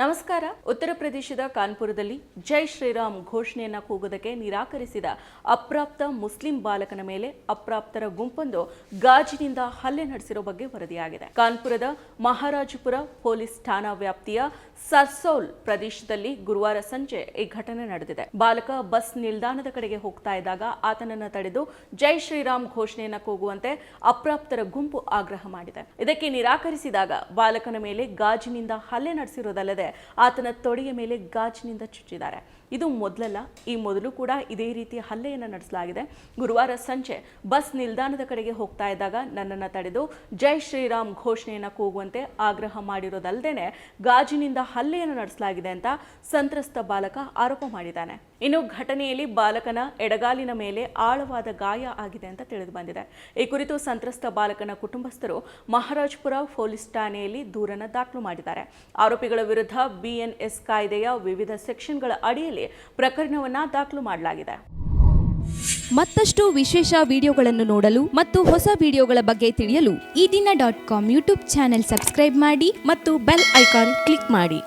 ನಮಸ್ಕಾರ. ಉತ್ತರ ಪ್ರದೇಶದ ಕಾನ್ಪುರದಲ್ಲಿ ಜೈ ಶ್ರೀರಾಮ್ ಘೋಷಣೆಯನ್ನು ಕೂಗುವುದಕ್ಕೆ ನಿರಾಕರಿಸಿದ ಅಪ್ರಾಪ್ತ ಮುಸ್ಲಿಂ ಬಾಲಕನ ಮೇಲೆ ಅಪ್ರಾಪ್ತರ ಗುಂಪೊಂದು ಗಾಜಿನಿಂದ ಹಲ್ಲೆ ನಡೆಸಿರೋ ಬಗ್ಗೆ ವರದಿಯಾಗಿದೆ. ಕಾನ್ಪುರದ ಮಹಾರಾಜಪುರ ಪೊಲೀಸ್ ಠಾಣಾ ವ್ಯಾಪ್ತಿಯ ಸರ್ಸೌಲ್ ಪ್ರದೇಶದಲ್ಲಿ ಗುರುವಾರ ಸಂಜೆ ಈ ಘಟನೆ ನಡೆದಿದೆ. ಬಾಲಕ ಬಸ್ ನಿಲ್ದಾಣದ ಕಡೆಗೆ ಹೋಗ್ತಾ ಇದ್ದಾಗ ಆತನನ್ನು ತಡೆದು ಜೈ ಶ್ರೀರಾಮ್ ಘೋಷಣೆಯನ್ನು ಕೂಗುವಂತೆ ಅಪ್ರಾಪ್ತರ ಗುಂಪು ಆಗ್ರಹ ಮಾಡಿದೆ. ಇದಕ್ಕೆ ನಿರಾಕರಿಸಿದಾಗ ಬಾಲಕನ ಮೇಲೆ ಗಾಜಿನಿಂದ ಹಲ್ಲೆ ನಡೆಸಿರೋದಲ್ಲದೆ ಆತನ ತೊಡೆಯ ಮೇಲೆ ಗಾಜಿನಿಂದ ಚುಚ್ಚಿದ್ದಾರೆ. ಇದು ಮೊದಲಲ್ಲ, ಈ ಮೊದಲು ಕೂಡ ಇದೇ ರೀತಿ ಹಲ್ಲೆಯನ್ನು ನಡೆಸಲಾಗಿದೆ. ಗುರುವಾರ ಸಂಜೆ ಬಸ್ ನಿಲ್ದಾಣದ ಕಡೆಗೆ ಹೋಗ್ತಾ ಇದ್ದಾಗ ನನ್ನನ್ನು ತಡೆದು ಜೈ ಶ್ರೀರಾಮ್ ಘೋಷಣೆಯನ್ನು ಕೂಗುವಂತೆ ಆಗ್ರಹ ಮಾಡಿರೋದಲ್ಲದೆ ಗಾಜಿನಿಂದ ಹಲ್ಲೆಯನ್ನು ನಡೆಸಲಾಗಿದೆ ಅಂತ ಸಂತ್ರಸ್ತ ಬಾಲಕ ಆರೋಪ ಮಾಡಿದ್ದಾನೆ. ಇನ್ನು ಘಟನೆಯಲ್ಲಿ ಬಾಲಕನ ಎಡಗಾಲಿನ ಮೇಲೆ ಆಳವಾದ ಗಾಯ ಆಗಿದೆ ಅಂತ ತಿಳಿದು ಬಂದಿದೆ. ಈ ಕುರಿತು ಸಂತ್ರಸ್ತ ಬಾಲಕನ ಕುಟುಂಬಸ್ಥರು ಮಹಾರಾಜ್ಪುರ ಪೊಲೀಸ್ ಠಾಣೆಯಲ್ಲಿ ದೂರನ್ನು ದಾಖಲು ಮಾಡಿದ್ದಾರೆ. ಆರೋಪಿಗಳ ವಿರುದ್ಧ ಬಿಎನ್ಎಸ್ ಕಾಯ್ದೆಯ ವಿವಿಧ ಸೆಕ್ಷನ್ಗಳ ಅಡಿಯಲ್ಲಿ ಪ್ರಕರಣವನ್ನು ದಾಖಲು ಮಾಡಲಾಗಿದೆ. ಮತ್ತಷ್ಟು ವಿಶೇಷ ವಿಡಿಯೋಗಳನ್ನು ನೋಡಲು ಮತ್ತು ಹೊಸ ವಿಡಿಯೋಗಳ ಬಗ್ಗೆ ತಿಳಿಯಲು ಈ ದಿನ dot com YouTube channel subscribe ಮಾಡಿ ಮತ್ತು ಬೆಲ್ ಐಕಾನ್ ಕ್ಲಿಕ್ ಮಾಡಿ.